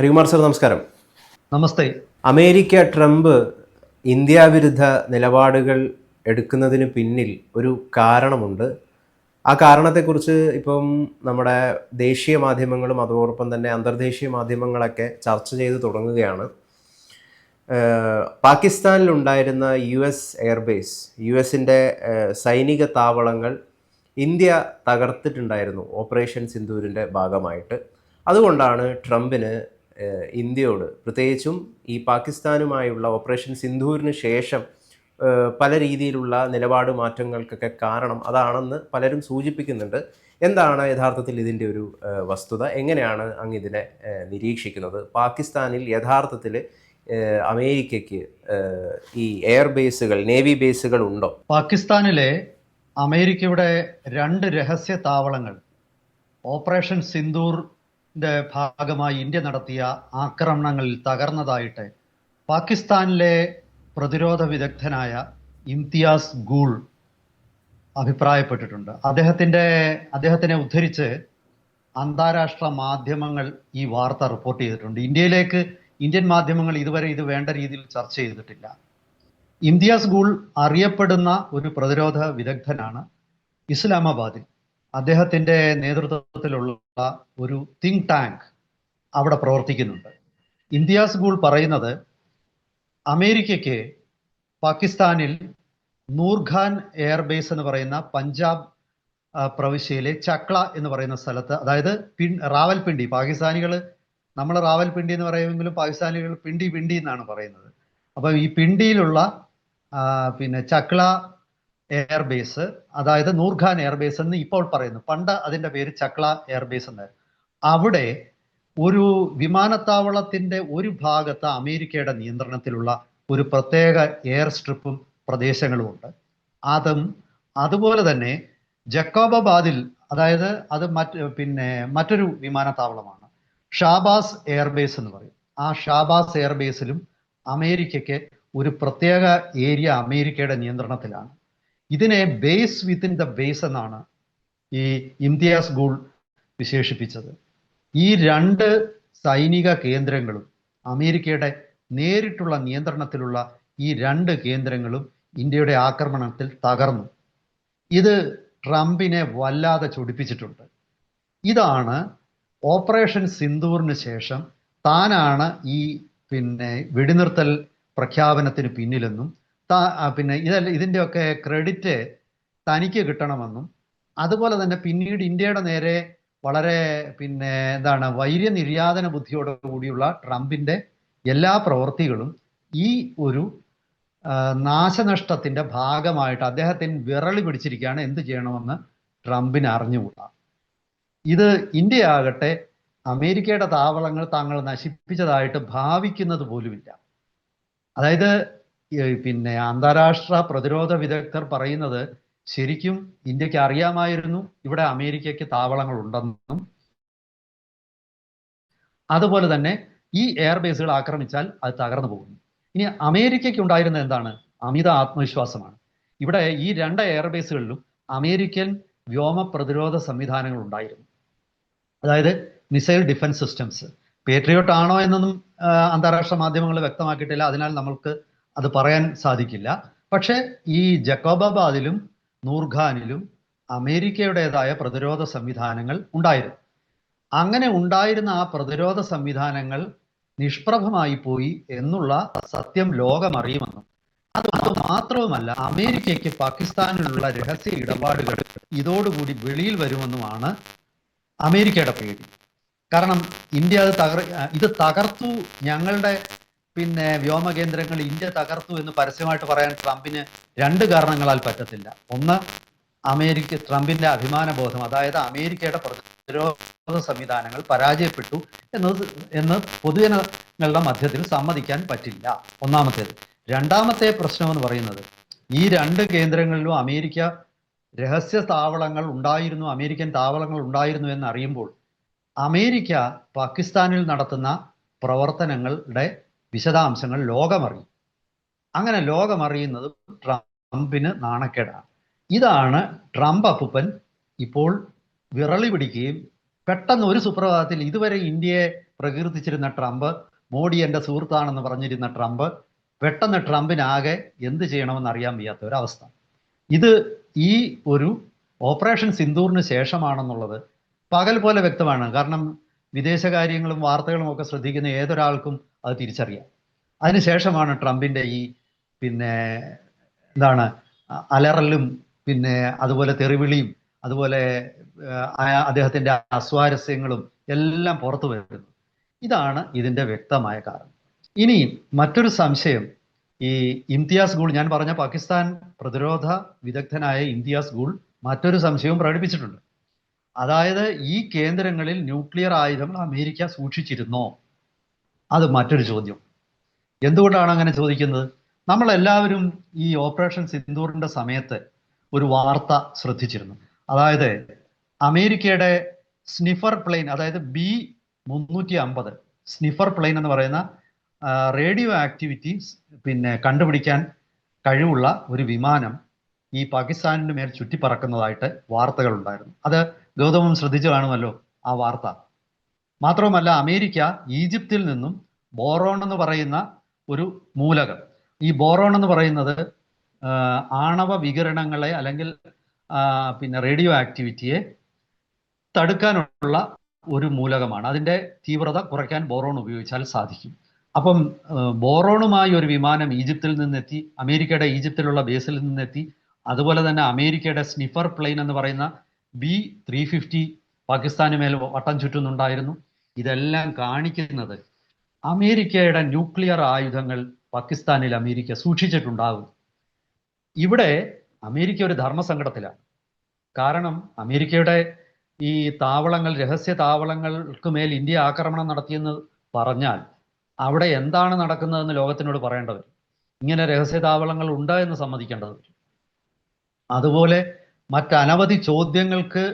Harikumar sir നമസ്കാരം. നമസ്തേ. America Trump India വിരുദ്ധ നിലപാടുകൾ എടുക്കുന്നതിന് പിന്നിൽ ഒരു കാരണമുണ്ട്. ആ കാരണത്തെക്കുറിച്ച് ഇപ്പം നമ്മുടെ ദേശീയ മാധ്യമങ്ങളും അതോടൊപ്പം തന്നെ അന്തർദേശീയ മാധ്യമങ്ങളൊക്കെ ചർച്ച ചെയ്ത് തുടങ്ങുകയാണ്. പാകിസ്ഥാനിലുണ്ടായിരുന്ന യു എസ് എയർബേസ് യു എസിന്റെ സൈനിക താവളങ്ങൾ ഇന്ത്യ തകർത്തിട്ടുണ്ടായിരുന്നു ഓപ്പറേഷൻ സിന്ദൂരിന്റെ ഭാഗമായിട്ട്. അതുകൊണ്ടാണ് ട്രംപിന് ഇന്ത്യയോട് പ്രത്യേകിച്ചും ഈ പാകിസ്ഥാനുമായുള്ള ഓപ്പറേഷൻ സിന്ധൂരിന് ശേഷം പല രീതിയിലുള്ള നിലപാട് മാറ്റങ്ങൾക്കൊക്കെ കാരണം അതാണെന്ന് പലരും സൂചിപ്പിക്കുന്നുണ്ട്. എന്താണ് യഥാർത്ഥത്തിൽ ഇതിന്റെ ഒരു വസ്തുത? എങ്ങനെയാണ് അങ്ങ് ഇതിനെ നിരീക്ഷിക്കുന്നത്? പാകിസ്ഥാനിൽ യഥാർത്ഥത്തിൽ അമേരിക്കയ്ക്ക് ഈ എയർ ബേസുകൾ നേവി ബേസുകൾ ഉണ്ടോ? പാകിസ്ഥാനിലെ അമേരിക്കയുടെ രണ്ട് രഹസ്യ താവളങ്ങൾ ഓപ്പറേഷൻ സിന്ദൂറിന്റെ ഭാഗമായി ഇന്ത്യ നടത്തിയ ആക്രമണങ്ങളിൽ തകർന്നതായിട്ട് പാകിസ്ഥാനിലെ പ്രതിരോധ വിദഗ്ധനായ ഇംതിയാസ് ഗൂൾ അഭിപ്രായപ്പെട്ടിട്ടുണ്ട്. അദ്ദേഹത്തിന്റെ അദ്ദേഹത്തിനെ ഉദ്ധരിച്ച് അന്താരാഷ്ട്ര മാധ്യമങ്ങൾ ഈ വാർത്ത റിപ്പോർട്ട് ചെയ്തിട്ടുണ്ട്. ഇന്ത്യയിലേക്ക് ഇന്ത്യൻ മാധ്യമങ്ങൾ ഇതുവരെ ഇത് വേണ്ട രീതിയിൽ ചർച്ച ചെയ്തിട്ടില്ല. ഇംതിയാസ് ഗൂൾ അറിയപ്പെടുന്ന ഒരു പ്രതിരോധ വിദഗ്ധനാണ് ഇസ്ലാമാബാദിൽ. അദ്ദേഹത്തിന്റെ നേതൃത്വത്തിലുള്ള ഒരു തിങ്ക് ടാങ്ക് അവിടെ പ്രവർത്തിക്കുന്നുണ്ട്. ഇന്ത്യാസ് ഗൂൾ പറയുന്നത് അമേരിക്കയ്ക്ക് പാകിസ്ഥാനിൽ നൂർഖാൻ എയർബേസ് എന്ന് പറയുന്ന പഞ്ചാബ് പ്രവിശ്യയിലെ ചക്ല എന്ന് പറയുന്ന സ്ഥലത്ത് അതായത് പിൻ റാവൽപിണ്ടി പാകിസ്ഥാനികൾ നമ്മൾ റാവൽപിണ്ടി എന്ന് പറയുമെങ്കിലും പാകിസ്ഥാനികൾ പിണ്ടി പിണ്ടി എന്നാണ് പറയുന്നത്. അപ്പം ഈ പിണ്ടിയിലുള്ള പിന്നെ ചക്ല എയർബേസ് അതായത് നൂർഖാൻ എയർബേസ് എന്ന് ഇപ്പോൾ പറയുന്നു. പണ്ട് അതിന്റെ പേര് ചക്ല എയർബേസ് എന്നായിരുന്നു. അവിടെ ഒരു വിമാനത്താവളത്തിന്റെ ഒരു ഭാഗത്ത് അമേരിക്കയുടെ നിയന്ത്രണത്തിലുള്ള ഒരു പ്രത്യേക എയർ സ്ട്രിപ്പും പ്രദേശങ്ങളും ഉണ്ട്. അതും അതുപോലെ തന്നെ ജക്കോബാബാദിൽ അതായത് അത് മറ്റ് പിന്നെ മറ്റൊരു വിമാനത്താവളമാണ്. ഷാബാസ് എയർബേസ് എന്ന് പറയും. ആ ഷാബാസ് എയർബേസിലും അമേരിക്കയ്ക്ക് ഒരു പ്രത്യേക ഏരിയ അമേരിക്കയുടെ നിയന്ത്രണത്തിലാണ്. ഇതിനെ ബേസ് വിത്തിൻ ദ ബേസ് എന്നാണ് ഈ ഇംതിയാസ് ഗോൾ വിശേഷിപ്പിച്ചത്. ഈ രണ്ട് സൈനിക കേന്ദ്രങ്ങളും അമേരിക്കയുടെ നേരിട്ടുള്ള നിയന്ത്രണത്തിലുള്ള ഈ രണ്ട് കേന്ദ്രങ്ങളും ഇന്ത്യയുടെ ആക്രമണത്തിൽ തകർന്നു. ഇത് ട്രംപിനെ വല്ലാതെ ചൊടിപ്പിച്ചിട്ടുണ്ട്. ഇതാണ് ഓപ്പറേഷൻ സിന്ദൂറിന് ശേഷം താനാണ് ഈ പിന്നെ വെടിനിർത്തൽ പ്രഖ്യാപനത്തിന് പിന്നിലെന്നും പിന്നെ ഇതല്ല ഇതിന്റെയൊക്കെ ക്രെഡിറ്റ് തനിക്ക് കിട്ടണമെന്നും അതുപോലെ തന്നെ പിന്നീട് ഇന്ത്യയുടെ നേരെ വളരെ പിന്നെ എന്താണ് വൈര്യനിര്യാതന ബുദ്ധിയോട് കൂടിയുള്ള ട്രംപിന്റെ എല്ലാ പ്രവൃത്തികളും ഈ ഒരു നാശനഷ്ടത്തിന്റെ ഭാഗമായിട്ട് അദ്ദേഹത്തിന് വിരളി പിടിച്ചിരിക്കുകയാണ് എന്ത് ചെയ്യണമെന്ന് ട്രംപിന് അറിഞ്ഞുകൂടാ. ഇത് ഇന്ത്യ ആകട്ടെ അമേരിക്കയുടെ താവളങ്ങൾ താങ്കൾ നശിപ്പിച്ചതായിട്ട് ഭാവിക്കുന്നത് പോലുമില്ല അതായത് പിന്നെ അന്താരാഷ്ട്ര പ്രതിരോധ വിദഗ്ധർ പറയുന്നത് ശരിക്കും ഇന്ത്യയ്ക്ക് അറിയാമായിരുന്നു. ഇവിടെ അമേരിക്കയ്ക്ക് താവളങ്ങൾ ഉണ്ടെന്നും അതുപോലെ തന്നെ ഈ എയർബേസുകൾ ആക്രമിച്ചാൽ അത് തകർന്നു പോകുന്നു. ഇനി അമേരിക്കയ്ക്ക് ഉണ്ടായിരുന്ന എന്താണ്? അമിത ആത്മവിശ്വാസമാണ്. ഇവിടെ ഈ രണ്ട് എയർബേസുകളിലും അമേരിക്കൻ വ്യോമ പ്രതിരോധ സംവിധാനങ്ങൾ ഉണ്ടായിരുന്നു. അതായത് മിസൈൽ ഡിഫൻസ് സിസ്റ്റംസ്. പേട്രിയോട്ട് ആണോ എന്നൊന്നും അന്താരാഷ്ട്ര മാധ്യമങ്ങൾ വ്യക്തമാക്കിയിട്ടില്ല. അതിനാൽ നമ്മൾക്ക് അത് പറയാൻ സാധിക്കില്ല. പക്ഷേ ഈ ജക്കോബാബാദിലും നൂർഖാനിലും അമേരിക്കയുടേതായ പ്രതിരോധ സംവിധാനങ്ങൾ ഉണ്ടായിരുന്നു. അങ്ങനെ ഉണ്ടായിരുന്ന ആ പ്രതിരോധ സംവിധാനങ്ങൾ നിഷ്പ്രഭമായി പോയി എന്നുള്ള സത്യം ലോകമറിയുമെന്നും അത് മാത്രവുമല്ല അമേരിക്കയ്ക്ക് പാകിസ്ഥാനിലുള്ള രഹസ്യ ഇടപാടുകൾ ഇതോടുകൂടി വെളിയിൽ വരുമെന്നുമാണ് അമേരിക്കയുടെ പേടി. കാരണം ഇന്ത്യ അത് തകർ ഇത് തകർത്തു ഞങ്ങളുടെ പിന്നെ വ്യോമകേന്ദ്രങ്ങൾ ഇന്ത്യ തകർത്തു എന്ന് പരസ്യമായിട്ട് പറയാൻ ട്രംപിന് രണ്ട് കാരണങ്ങളാൽ പറ്റത്തില്ല. ഒന്ന് അമേരിക്ക ട്രംപിന്റെ അഭിമാനബോധം അതായത് അമേരിക്കയുടെ പ്രതിരോധ സംവിധാനങ്ങൾ പരാജയപ്പെട്ടു എന്നത് എന്ന് പൊതുജനങ്ങളുടെ മധ്യത്തിൽ സമ്മതിക്കാൻ പറ്റില്ല. ഒന്നാമത്തേത്. രണ്ടാമത്തെ പ്രശ്നം എന്ന് പറയുന്നത് ഈ രണ്ട് കേന്ദ്രങ്ങളിലും അമേരിക്ക രഹസ്യ താവളങ്ങൾ ഉണ്ടായിരുന്നു അമേരിക്കൻ താവളങ്ങൾ ഉണ്ടായിരുന്നു എന്ന് അറിയുമ്പോൾ അമേരിക്ക പാകിസ്ഥാനിൽ നടത്തുന്ന പ്രവർത്തനങ്ങളുടെ വിശദാംശങ്ങൾ ലോകമറിയും. അങ്ങനെ ലോകമറിയുന്നത് ട്രംപിന് നാണക്കേടാണ്. ഇതാണ് ട്രംപ് അപ്പുപ്പൻ ഇപ്പോൾ വിറളി പിടിക്കുകയും പെട്ടെന്ന് ഒരു സുപ്രഭാതത്തിൽ ഇതുവരെ ഇന്ത്യയെ പ്രകീർത്തിച്ചിരുന്ന ട്രംപ് മോഡി എന്റെ സുഹൃത്താണെന്ന് പറഞ്ഞിരുന്ന ട്രംപ് പെട്ടെന്ന് ട്രംപിനാകെ എന്ത് ചെയ്യണമെന്ന് അറിയാൻ വയ്യാത്ത ഒരവസ്ഥ. ഇത് ഈ ഒരു ഓപ്പറേഷൻ സിന്ദൂറിന് ശേഷമാണെന്നുള്ളത് പകൽ പോലെ വ്യക്തമാണ്. കാരണം വിദേശകാര്യങ്ങളും വാർത്തകളും ഒക്കെ ശ്രദ്ധിക്കുന്ന ഏതൊരാൾക്കും അത് തിരിച്ചറിയാം. അതിനുശേഷമാണ് ട്രംപിന്റെ ഈ പിന്നെ എന്താണ് അലറലും പിന്നെ അതുപോലെ തെറിവിളിയും അതുപോലെ അദ്ദേഹത്തിന്റെ അസ്വാരസ്യങ്ങളും എല്ലാം പുറത്തു വരുന്നത്. ഇതാണ് ഇതിന്റെ വ്യക്തമായ കാരണം. ഇനി മറ്റൊരു സംശയം. ഈ ഇംതിയാസ് ഗുൾ ഞാൻ പറഞ്ഞ പാകിസ്ഥാൻ പ്രതിരോധ വിദഗ്ധനായ ഇംതിയാസ് ഗുൾ മറ്റൊരു സംശയവും പ്രകടിപ്പിച്ചിട്ടുണ്ട്. അതായത് ഈ കേന്ദ്രങ്ങളിൽ ന്യൂക്ലിയർ ആയുധങ്ങൾ അമേരിക്ക സൂക്ഷിച്ചിരുന്നോ? അത് മറ്റൊരു ചോദ്യം. എന്തുകൊണ്ടാണ് അങ്ങനെ ചോദിക്കുന്നത്? നമ്മൾ എല്ലാവരും ഈ ഓപ്പറേഷൻ സിന്ദൂറിന്റെ സമയത്ത് ഒരു വാർത്ത ശ്രദ്ധിച്ചിരുന്നു. അതായത് അമേരിക്കയുടെ സ്നിഫർ പ്ലെയിൻ അതായത് ബി മുന്നൂറ്റി അമ്പത് സ്നിഫർ പ്ലെയിൻ എന്ന് പറയുന്ന റേഡിയോ ആക്ടിവിറ്റി പിന്നെ കണ്ടുപിടിക്കാൻ കഴിവുള്ള ഒരു വിമാനം ഈ പാകിസ്ഥാനിന് മേൽ ചുറ്റിപ്പറക്കുന്നതായിട്ട് വാർത്തകൾ ഉണ്ടായിരുന്നു അത് ഗൗതമം ശ്രദ്ധിച്ചു കാണുമല്ലോ ആ വാർത്ത. മാത്രവുമല്ല അമേരിക്ക ഈജിപ്തിൽ നിന്നും ബോറോൺ എന്ന് പറയുന്ന ഒരു മൂലകം. ഈ ബോറോൺ എന്ന് പറയുന്നത് ആണവ വികിരണങ്ങളെ അല്ലെങ്കിൽ പിന്നെ റേഡിയോ ആക്ടിവിറ്റിയെ തടുക്കാനുള്ള ഒരു മൂലകമാണ്. അതിന്റെ തീവ്രത കുറയ്ക്കാൻ ബോറോൺ ഉപയോഗിച്ചാൽ സാധിക്കും. അപ്പം ബോറോണുമായി ഒരു വിമാനം ഈജിപ്തിൽ നിന്നെത്തി അമേരിക്കയുടെ ഈജിപ്തിലുള്ള ബേസിൽ നിന്നെത്തി അതുപോലെ തന്നെ അമേരിക്കയുടെ സ്നിഫർ പ്ലെയിൻ എന്ന് പറയുന്ന ബി ത്രീ ഫിഫ്റ്റി പാകിസ്ഥാന് മേൽ വട്ടം ചുറ്റുന്നുണ്ടായിരുന്നു. ഇതെല്ലാം കാണിക്കുന്നത് അമേരിക്കയുടെ ന്യൂക്ലിയർ ആയുധങ്ങൾ പാകിസ്ഥാനിൽ അമേരിക്ക സൂക്ഷിച്ചിട്ടുണ്ടാകും. ഇവിടെ അമേരിക്ക ഒരു ധർമ്മസങ്കടത്തിലാണ്. കാരണം അമേരിക്കയുടെ ഈ താവളങ്ങൾ രഹസ്യ താവളങ്ങൾക്ക് മേൽ ഇന്ത്യ ആക്രമണം നടത്തിയെന്ന് പറഞ്ഞാൽ അവിടെ എന്താണ് നടക്കുന്നതെന്ന് ലോകത്തിനോട് പറയേണ്ടത് ഇങ്ങനെ രഹസ്യ താവളങ്ങൾ ഉണ്ട് എന്ന് സമ്മതിക്കേണ്ടത് അതുപോലെ മറ്റനവധി ചോദ്യങ്ങൾക്ക്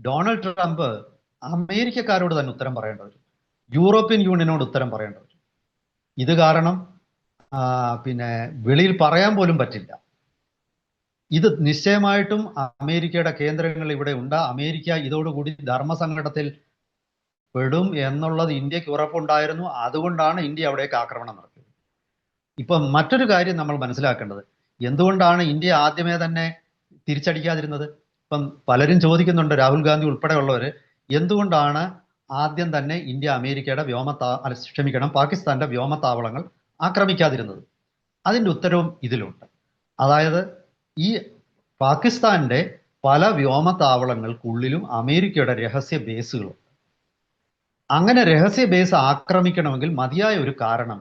ഡൊണാൾഡ് ട്രംപ് അമേരിക്കക്കാരോട് തന്നെ ഉത്തരം പറയേണ്ടത് യൂറോപ്യൻ യൂണിയനോട് ഉത്തരം പറയേണ്ടത് ഇത് കാരണം പിന്നെ വെളിയിൽ പറയാൻ പോലും പറ്റില്ല. ഇത് നിശ്ചയമായിട്ടും അമേരിക്കയുടെ കേന്ദ്രങ്ങൾ ഇവിടെ ഉണ്ട്. അമേരിക്ക ഇതോടുകൂടി ധർമ്മസങ്കടത്തിൽ പെടും എന്നുള്ളത് ഇന്ത്യയ്ക്ക് ഉറപ്പുണ്ടായിരുന്നു. അതുകൊണ്ടാണ് ഇന്ത്യ അവിടേക്ക് ആക്രമണം നടത്തിയത്. ഇപ്പം മറ്റൊരു കാര്യം നമ്മൾ മനസ്സിലാക്കേണ്ടത്. എന്തുകൊണ്ടാണ് ഇന്ത്യ ആദ്യമേ തന്നെ തിരിച്ചടിക്കാതിരുന്നത്? ഇപ്പം പലരും ചോദിക്കുന്നുണ്ട് രാഹുൽ ഗാന്ധി ഉൾപ്പെടെയുള്ളവർ എന്തുകൊണ്ടാണ് ആദ്യം തന്നെ ഇന്ത്യ അമേരിക്കയുടെ വ്യോമ അല്ല, ക്ഷമിക്കണം പാകിസ്ഥാന്റെ വ്യോമത്താവളങ്ങൾ ആക്രമിക്കാതിരുന്നത്? അതിന്റെ ഉത്തരവും ഇതിലുണ്ട്. അതായത് ഈ പാകിസ്ഥാന്റെ പല വ്യോമത്താവളങ്ങൾക്കുള്ളിലും അമേരിക്കയുടെ രഹസ്യ ബേസുകളുണ്ട്. അങ്ങനെ രഹസ്യ ബേസ് ആക്രമിക്കണമെങ്കിൽ മതിയായ ഒരു കാരണം.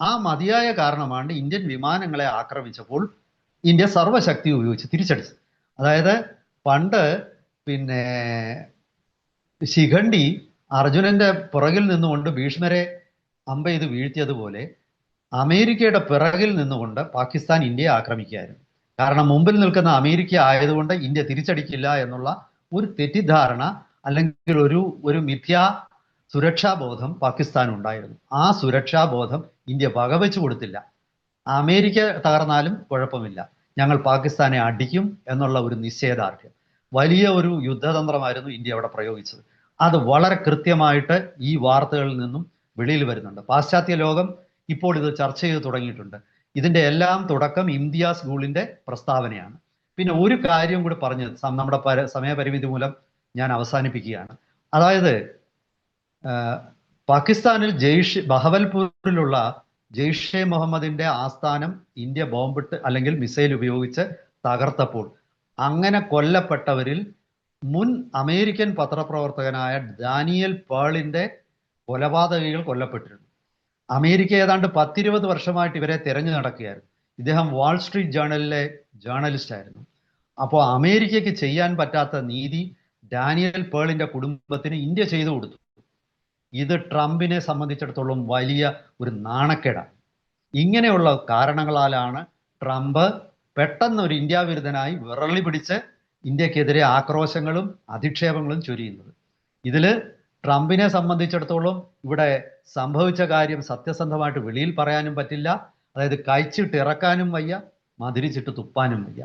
ആ മതിയായ കാരണമാണ് ഇന്ത്യൻ വിമാനങ്ങളെ ആക്രമിച്ചപ്പോൾ ഇന്ത്യ സർവശക്തി ഉപയോഗിച്ച് തിരിച്ചടിച്ച്. അതായത് പണ്ട് പിന്നെ ശിഖണ്ഡി അർജുനന്റെ പുറകിൽ നിന്നുകൊണ്ട് ഭീഷ്മരെ അമ്പ ചെയ്ത് വീഴ്ത്തിയതുപോലെ അമേരിക്കയുടെ പിറകിൽ നിന്നുകൊണ്ട് പാകിസ്ഥാൻ ഇന്ത്യയെ ആക്രമിക്കുകയായിരുന്നു. കാരണം മുമ്പിൽ നിൽക്കുന്ന അമേരിക്ക ആയതുകൊണ്ട് ഇന്ത്യ തിരിച്ചടിക്കില്ല എന്നുള്ള ഒരു തെറ്റിദ്ധാരണ അല്ലെങ്കിൽ ഒരു ഒരു മിഥ്യാ സുരക്ഷാബോധം പാകിസ്ഥാൻ ഉണ്ടായിരുന്നു. ആ സുരക്ഷാബോധം ഇന്ത്യ വകവെച്ചു കൊടുത്തില്ല. അമേരിക്ക തകർന്നാലും കുഴപ്പമില്ല. ഞങ്ങൾ പാകിസ്ഥാനെ അടിക്കും എന്നുള്ള ഒരു നിശ്ചയദാർഢ്യം വലിയ ഒരു യുദ്ധതന്ത്രമായിരുന്നു ഇന്ത്യ അവിടെ പ്രയോഗിച്ചത്. അത് വളരെ കൃത്യമായിട്ട് ഈ വാർത്തകളിൽ നിന്നും വെളിയിൽ വരുന്നുണ്ട്. പാശ്ചാത്യ ലോകം ഇപ്പോൾ ഇത് ചർച്ച ചെയ്ത് തുടങ്ങിയിട്ടുണ്ട്. ഇതിന്റെ എല്ലാം തുടക്കം ഇംതിയാസ് ഗൂളിന്റെ പ്രസ്താവനയാണ്. പിന്നെ ഒരു കാര്യം കൂടി പറഞ്ഞ് നമ്മുടെ പര- സമയപരിമിതി മൂലം ഞാൻ അവസാനിപ്പിക്കുകയാണ്. അതായത് പാകിസ്ഥാനിൽ ജെയ്ഷ് ബഹവൽപൂരിലുള്ള ജെയ്ഷെ മുഹമ്മദിന്റെ ആസ്ഥാനം ഇന്ത്യ ബോംബിട്ട് അല്ലെങ്കിൽ മിസൈൽ ഉപയോഗിച്ച് തകർത്തപ്പോൾ അങ്ങനെ കൊല്ലപ്പെട്ടവരിൽ മുൻ അമേരിക്കൻ പത്രപ്രവർത്തകനായ ഡാനിയൽ പേളിന്റെ കൊലപാതകികൾ കൊല്ലപ്പെട്ടിരുന്നു. അമേരിക്ക ഏതാണ്ട് പത്തിരുപത് വർഷമായിട്ട് ഇവരെ തിരഞ്ഞു നടക്കുകയായിരുന്നു. ഇദ്ദേഹം വാൾ സ്ട്രീറ്റ് ജേണലിലെ ജേർണലിസ്റ്റ് ആയിരുന്നു. അപ്പോൾ അമേരിക്കയ്ക്ക് ചെയ്യാൻ പറ്റാത്ത നീതി ഡാനിയൽ പേളിന്റെ കുടുംബത്തിന് ഇന്ത്യ ചെയ്തു കൊടുത്തു. ഇത് ട്രംപിനെ സംബന്ധിച്ചിടത്തോളം വലിയ ഒരു നാണക്കേടാണ് ഇങ്ങനെയുള്ള കാരണങ്ങളാലാണ് ട്രംപ് പെട്ടെന്ന് ഒരു ഇന്ത്യ വിരുദ്ധനായി വിറളി പിടിച്ച് ഇന്ത്യക്കെതിരെ ആക്രോശങ്ങളും അധിക്ഷേപങ്ങളും ചൊരിയുന്നത്. ഇതിൽ ട്രംപിനെ സംബന്ധിച്ചിടത്തോളം ഇവിടെ സംഭവിച്ച കാര്യം സത്യസന്ധമായിട്ട് വെളിയിൽ പറയാനും പറ്റില്ല. അതായത് കഴിച്ചിട്ട് ഇറക്കാനും വയ്യ മധുരിച്ചിട്ട് തുപ്പാനും വയ്യ.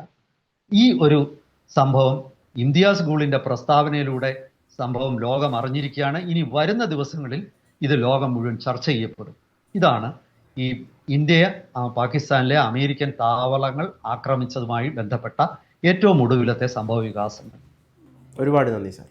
ഈ ഒരു സംഭവം ഇന്ത്യ സ്കൂളിന്റെ പ്രസ്താവനയിലൂടെ സംഭവം ലോകം അറിഞ്ഞിരിക്കുകയാണ്. ഇനി വരുന്ന ദിവസങ്ങളിൽ ഇത് ലോകം മുഴുവൻ ചർച്ച ചെയ്യപ്പെടും. ഇതാണ് ഈ ഇന്ത്യയെ പാകിസ്ഥാനിലെ അമേരിക്കൻ താവളങ്ങൾ ആക്രമിച്ചതുമായി ബന്ധപ്പെട്ട ഏറ്റവും ഒടുവിലത്തെ സംഭവ വികാസങ്ങൾ. ഒരുപാട് നന്ദി സാർ.